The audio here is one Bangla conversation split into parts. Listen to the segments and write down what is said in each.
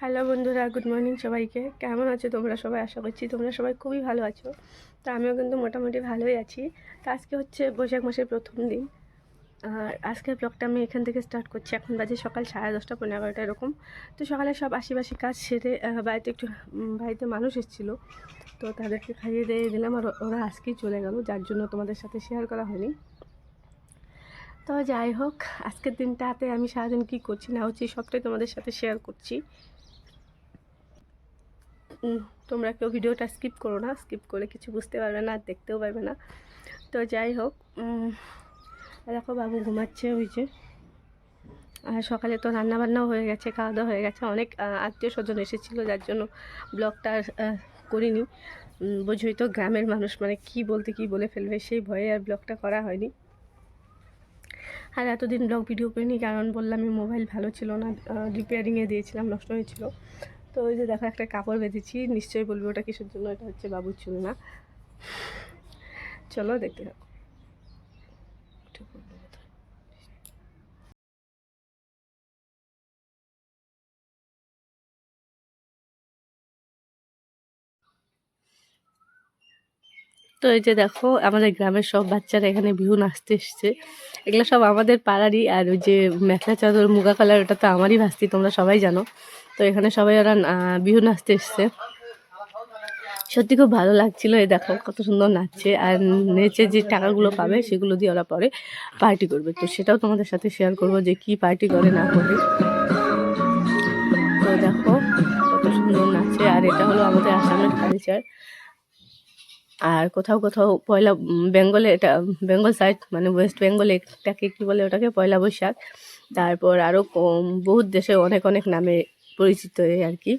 হ্যালো বন্ধুরা গুড মর্নিং সবাইকে। কেমন আছো তোমরা সবাই? আশা করছি তোমরা সবাই খুবই ভালো আছো। তো আমিও কিন্তু মোটামুটি ভালোই আছি। তো আজকে হচ্ছে বৈশাখ মাসের প্রথম দিন। আর আজকের ব্লগটা আমি এখান থেকে স্টার্ট করছি। এখন বাজে সকাল সাড়ে দশটা পনেরো এগারোটা এরকম। তো সকালে সব আশিবাসি কাজ সেরে বাড়িতে একটু বাড়িতে মানুষ এসেছিল। তো তাদেরকে খাইয়ে দিয়ে দিলাম আর ওরা আজকেই চলে গেল। যার জন্য তোমাদের সাথে শেয়ার করা হয়নি। তো যাই হোক, আজকের দিনটাতে আমি সারাদিন কী করছি না হচ্ছে সবটাই তোমাদের সাথে শেয়ার করছি। তোমরা কেউ ভিডিওটা স্কিপ করো না স্কিপ করলে কিছু বুঝতে পারবে না, আর দেখতেও পারবে না। তো যাই হোক দেখো বাবু ঘুমাচ্ছে ওই যে। আর সকালে তো রান্না বান্নাও হয়ে গেছে খাওয়া দাওয়া হয়ে গেছে। অনেক আত্মীয় স্বজন এসেছিল, যার জন্য ব্লগটা করিনি। বোঝোই তো গ্রামের মানুষ মানে কি বলতে কি বলে ফেলবে, সেই ভয়ে আর ব্লগটা করা হয়নি। আর এতদিন ব্লগ ভিডিও করিনি, কারণ বললাম আমি মোবাইল ভালো ছিল না রিপেয়ারিংয়ে দিয়েছিলাম, নষ্ট হয়েছিল। তো ওই যে দেখো একটা কাপড় বেঁধেছি, নিশ্চয়ই বলব ওটা কিসের জন্য? এটা হচ্ছে বাবুর চুল না চলো দেখতে থাকো। তো এই যে দেখো, আমাদের গ্রামের সব বাচ্চারা এখানে বিহু নাচতে এসছে। এগুলো সব আমাদের পাড়ারই, আর ওই যে মেখলা চাদর, মুগা কালার, ওটা তো আমারই ভাস্তি, তোমরা সবাই জানো। তো এখানে সবাই ওরা বিহু নাচতে এসছে। সত্যি খুব ভালো লাগছিল, এই দেখো কত সুন্দর নাচছে, আর নেচে যে টাকাগুলো পাবে সেগুলো দিয়ে ওরা পরে পার্টি করবে। তো সেটাও তোমাদের সাথে শেয়ার করব যে কি পার্টি করে না করে। তো দেখো কত সুন্দর নাচে আর এটা হলো আমাদের আসামের কালচার আর কোথাও কোথাও পয়লা বেঙ্গলে এটা, বেঙ্গল সাইড মানে ওয়েস্ট বেঙ্গলে এটাকে কী বলে ওটাকে, পয়লা বৈশাখ। তারপর আরও বহুত দেশে অনেক অনেক নামে পরিচিত এই আর কি।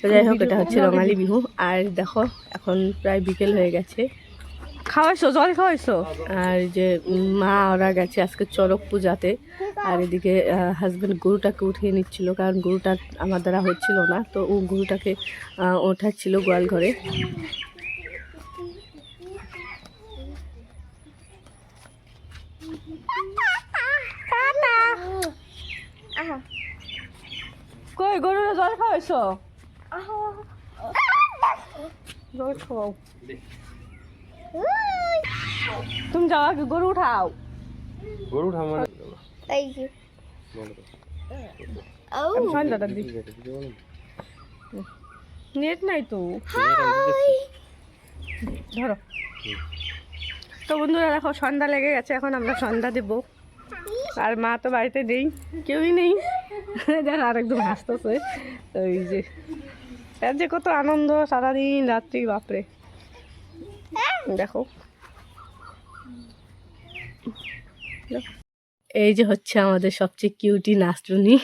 তো যাই হোক এটা হচ্ছে রঙালি বিহু। আর দেখো এখন প্রায় বিকেল হয়ে গেছে। খাওয়াইছো? জল খাওয়াইছো? আর যে মা ওরা গেছে আজকে চড়ক পূজাতে। আর এদিকে হাজব্যান্ড গরুটাকে উঠিয়ে নিচ্ছিল কারণ গরুটা আমার দ্বারা হচ্ছিল না। তো ও গরুটাকে ওঠাচ্ছিল গোয়াল ঘরে। জল খাওয়াইছো জল খাও তুমি যাও আগে গরু উঠাও। গরু ঠামার Thank you. আমি Oh, সন্ধ্যাটা দিই। নেট নাই তো। Hi. ধরো। তো বন্ধুরা দেখো সন্ধ্যা লেগে গেছে এখন আমরা সন্ধ্যা দেব। আর মা তো বাড়িতে নেই কেউই নেই। দেখো আর একদম হাসতেছে এই যে, এর যে কত আনন্দ সারাদিন, রাত্রি, বাপরে। দেখো। এই যে হচ্ছে আমাদের সবচেয়ে কিউটি নাচুনি,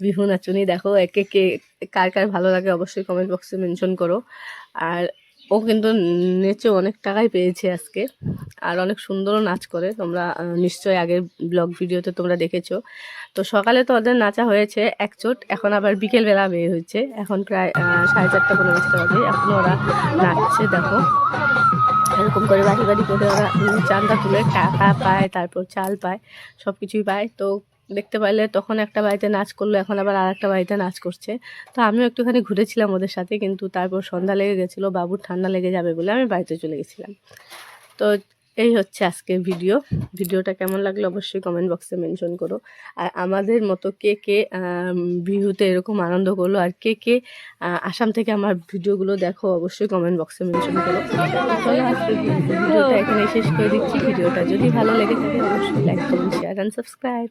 বিহু নাচুনি। দেখো, একে কে, কার কার ভালো লাগে অবশ্যই কমেন্ট বক্সে মেনশন করো। আর ও কিন্তু নেচে অনেক টাকাই পেয়েছে আজকে। আর অনেক সুন্দরও নাচ করে। তোমরা নিশ্চয়ই আগের ব্লগ ভিডিওতে তোমরা দেখেছ। তো সকালে তো ওদের নাচা হয়েছে এক চোট এখন আবার বিকেলবেলা বের হয়েছে। এখন প্রায় সাড়ে চারটা, পনেরো পাঁচটা বাজে। এখন ওরা নাচছে, দেখো। এরকম করে বাড়ি বাড়ি করে ওরা চাঁদা তুলে টাকা পায়, তারপর চাল পায় সব কিছুই পায়। তো দেখতে পাইলে তখন একটা বাড়িতে নাচ করল, এখন আবার আর একটা বাড়িতে নাচ করছে। তো আমিও একটুখানি ঘুরেছিলাম ওদের সাথে, কিন্তু তারপর সন্ধ্যা লেগে গেছিল, বাবুর ঠান্ডা লেগে যাবে বলে আমি বাড়িতে চলে গেছিলাম। তো এই হচ্ছে আজকের ভিডিও। ভিডিওটা কেমন লাগল অবশ্যই কমেন্ট বক্সে মেনশন করো। আর আমাদের মতো কে কে বিহুতে এরকম আনন্দ করল আর কে কে আসাম থেকে আমার ভিডিওগুলো দেখো অবশ্যই কমেন্ট বক্সে মেনশন করো। ভিডিওটা এখানে শেষ করে দিচ্ছি। ভিডিওটা যদি ভালো লেগে থাকে, অবশ্যই লাইক করুন শেয়ার অ্যান্ড সাবস্ক্রাইব